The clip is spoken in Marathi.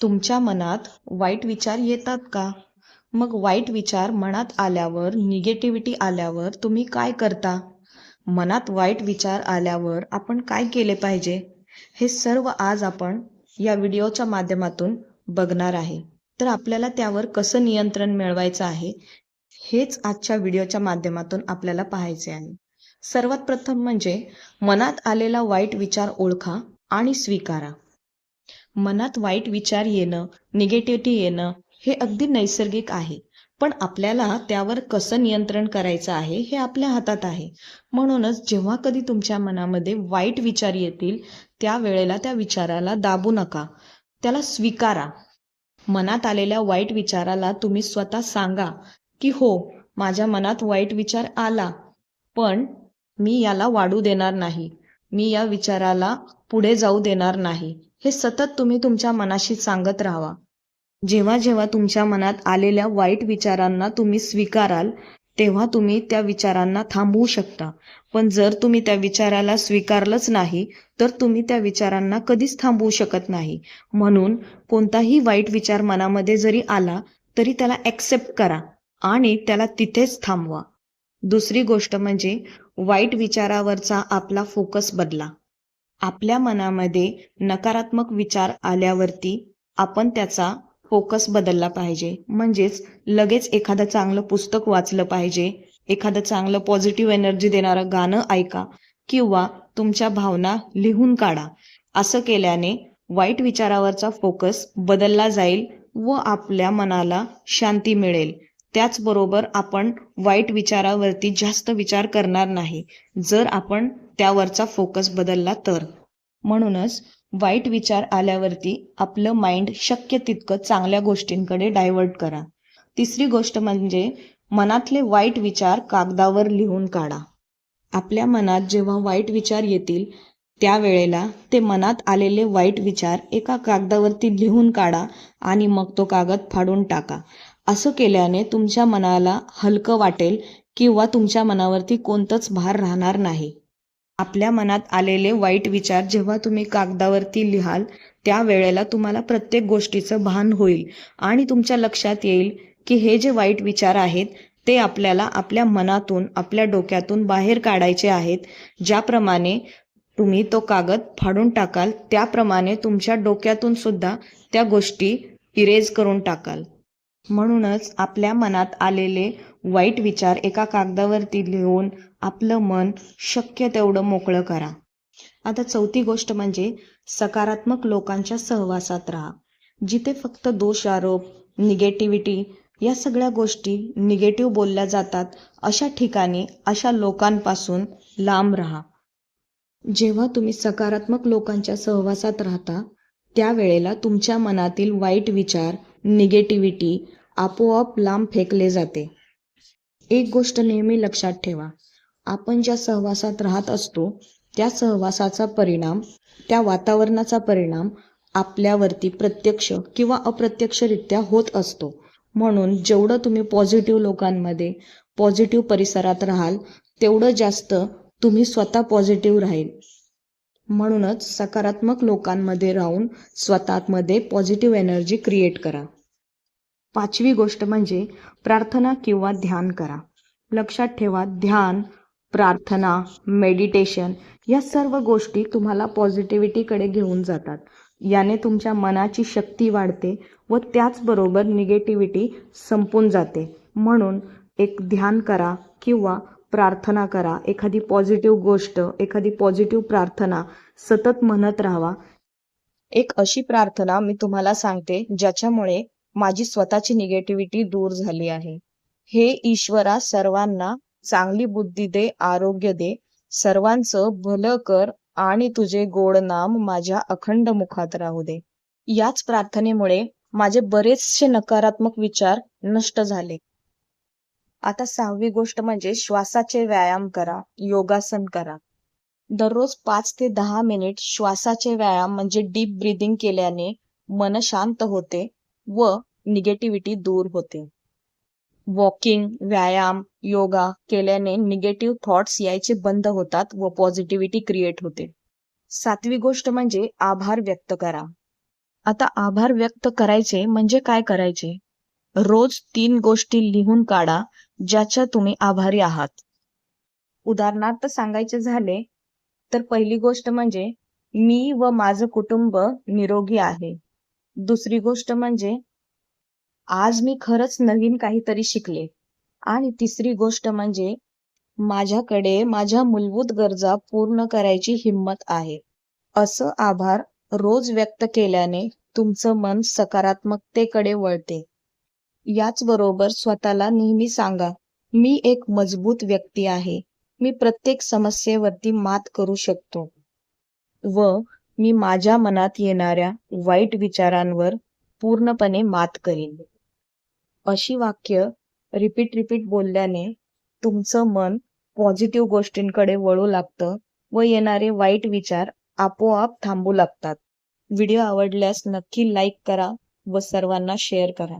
तुमच्या मनात वाईट विचार येतात का? मग वाईट विचार मनात आल्यावर निगेटिव्हिटी आल्यावर तुम्ही काय करता? मनात वाईट विचार आल्यावर आपण काय केले पाहिजे? हे सर्व आज आपण या व्हिडिओच्या माध्यमातून बघणार आहे. तर आपल्याला त्यावर कसं नियंत्रण मिळवायचं आहे हेच आजच्या व्हिडिओच्या माध्यमातून आपल्याला पाहायचे आहे. सर्वात प्रथम म्हणजे मनात आलेला वाईट विचार ओळखा आणि स्वीकारा. मनात वाईट विचार येणं निगेटिव्हिटी येणं हे अगदी नैसर्गिक आहे. पण आपल्याला त्यावर कसं नियंत्रण करायचं आहे हे आपल्या हातात आहे. म्हणूनच जेव्हा कधी तुमच्या मनामध्ये वाईट विचार येतील त्यावेळेला त्या विचाराला दाबू नका. त्याला स्वीकारा. मनात आलेल्या वाईट विचाराला तुम्ही स्वतः सांगा की हो माझ्या मनात वाईट विचार आला पण मी याला वाढू देणार नाही. मी या विचाराला पुढे जाऊ देणार नाही. हे सतत तुम्ही तुमच्या मनाशी सांगत राहावा. जेव्हा जेव्हा तुमच्या मनात आलेल्या वाईट विचारांना तुम्ही स्वीकाराल तेव्हा तुम्ही त्या विचारांना थांबवू शकता. पण जर तुम्ही त्या विचाराला स्वीकारलंच नाही तर तुम्ही त्या विचारांना कधीच थांबवू शकत नाही. म्हणून कोणताही वाईट विचार मनामध्ये जरी आला तरी त्याला ॲक्सेप्ट करा आणि त्याला तिथेच थांबवा. दुसरी गोष्ट म्हणजे वाईट विचारावरचा आपला फोकस बदला. आपल्या मनामध्ये नकारात्मक विचार आल्यावरती आपण त्याचा फोकस बदलला पाहिजे. म्हणजेच लगेच एखादं चांगलं पुस्तक वाचलं पाहिजे. एखादं चांगलं पॉझिटिव्ह एनर्जी देणारं गाणं ऐका किंवा तुमच्या भावना लिहून काढा. असं केल्याने वाईट विचारावरचा फोकस बदलला जाईल व आपल्या मनाला शांती मिळेल. त्याचबरोबर आपण वाईट विचारावरती जास्त विचार करणार नाही. जर आपण त्यावरचा फोकस बदलला तर. म्हणूनच वाईट विचार आल्यावरती आपलं माइंड शक्य तितकं चांगल्या गोष्टींकडे डायव्हर्ट करा. तिसरी गोष्ट म्हणजे मनातले वाईट विचार कागदावर लिहून काढा. आपल्या मनात जेव्हा वाईट विचार येतील त्यावेळेला ते मनात आलेले वाईट विचार एका कागदावरती लिहून काढा आणि मग तो कागद फाडून टाका. असं केल्याने तुमच्या मनाला हलकं वाटेल किंवा तुमच्या मनावरती कोणतंच भार राहणार नाही. आपल्या मनात आलेले वाईट विचार जेव्हा तुम्ही कागदावरती लिहाल त्यावेळेला तुम्हाला प्रत्येक गोष्टीचं भान होईल आणि तुमच्या लक्षात येईल की हे जे वाईट विचार आहेत ते आपल्याला आपल्या मनातून आपल्या डोक्यातून बाहेर काढायचे आहेत. ज्याप्रमाणे तुम्ही तो कागद फाडून टाकाल त्याप्रमाणे तुमच्या डोक्यातून सुद्धा त्या गोष्टी इरेज करून टाकाल. म्हणूनच आपल्या मनात आलेले वाईट विचार एका कागदावरती लिहून आपलं मन शक्य तेवढं मोकळं करा. आता चौथी गोष्ट म्हणजे सकारात्मक लोकांच्या सहवासात राहा. जिथे फक्त दोष आरोप निगेटिव्हिटी या सगळ्या गोष्टी निगेटिव्ह बोलल्या जातात अशा ठिकाणी अशा लोकांपासून लांब राहा. जेव्हा तुम्ही सकारात्मक लोकांच्या सहवासात राहता त्यावेळेला तुमच्या मनातील वाईट विचार निगेटिव्हिटी आपोआप लांब फेकले जाते. एक गोष्ट नेहमी लक्षात ठेवा. आपण ज्या सहवासात राहत असतो त्या सहवासाचा परिणाम त्या वातावरणाचा परिणाम आपल्यावरती प्रत्यक्ष किंवा अप्रत्यक्षरित्या होत असतो. म्हणून जेवढं तुम्ही पॉझिटिव्ह लोकांमध्ये पॉझिटिव्ह परिसरात राहाल तेवढं जास्त तुम्ही स्वतः पॉझिटिव्ह राहील. म्हणूनच सकारात्मक लोकांमध्ये राहून स्वतःमध्ये पॉझिटिव्ह एनर्जी क्रिएट करा. पाचवी गोष्ट म्हणजे प्रार्थना किंवा ध्यान करा. लक्षात ठेवा ध्यान प्रार्थना मेडिटेशन या सर्व गोष्टी तुम्हाला पॉझिटिव्हिटीकडे घेऊन जातात. याने तुमच्या मनाची शक्ती वाढते व त्याचबरोबर निगेटिव्हिटी संपून जाते. म्हणून एक ध्यान करा किंवा प्रार्थना करा. एखादी पॉझिटिव्ह गोष्ट एखादी पॉझिटिव्ह प्रार्थना सतत म्हणत राहावा. एक अशी प्रार्थना मी तुम्हाला सांगते ज्याच्यामुळे माझी स्वतःची निगेटिव्हिटी दूर झाली आहे. हे ईश्वरा सर्वांना चांगली बुद्धी दे आरोग्य दे. सर्वांचं भलं कर आणि तुझे गोड नाम माझ्या अखंड मुखात राहू दे. याच प्रार्थनेमुळे माझे बरेचसे नकारात्मक विचार नष्ट झाले. आता सहावी गोष्ट म्हणजे श्वासाचे व्यायाम करा योगासन करा. दररोज पाच ते दहा मिनिट श्वासाचे व्यायाम म्हणजे डीप ब्रिदिंग केल्याने मन शांत होते व निगेटिव्हिटी दूर होते. वॉकिंग व्यायाम योगा केल्याने निगेटिव्ह थॉट्स यायचे बंद होतात व पॉझिटिव्हिटी क्रिएट होते. सातवी गोष्ट म्हणजे आभार व्यक्त करा. आता आभार व्यक्त करायचे म्हणजे काय करायचे? रोज तीन गोष्टी लिहून काढा ज्याच्या तुम्ही आभारी आहात. उदाहरणार्थ सांगायचे झाले तर पहिली गोष्ट म्हणजे मी व माझं कुटुंब निरोगी आहे. दुसरी गोष्ट म्हणजे आज मी खरंच नवीन काहीतरी शिकले. आणि तिसरी गोष्ट म्हणजे माझ्याकडे माझ्या मूलभूत गरजा पूर्ण करायची हिंमत आहे. असं आभार रोज व्यक्त केल्याने तुमचं मन सकारात्मकतेकडे वळते. याचबरोबर स्वतःला नेहमी सांगा मी एक मजबूत व्यक्ती आहे. मी प्रत्येक समस्येवरती मात करू शकतो. व मी माझ्या मनात येणाऱ्या वाईट विचारांवर पूर्णपणे मात करीन. अशी वाक्य रिपीट रिपीट बोलल्याने तुमचं मन पॉझिटिव्ह गोष्टींकडे वळू लागतं व येणारे वाईट विचार आपोआप थांबू लागतात. व्हिडिओ आवडल्यास नक्की लाईक करा व सर्वांना शेअर करा.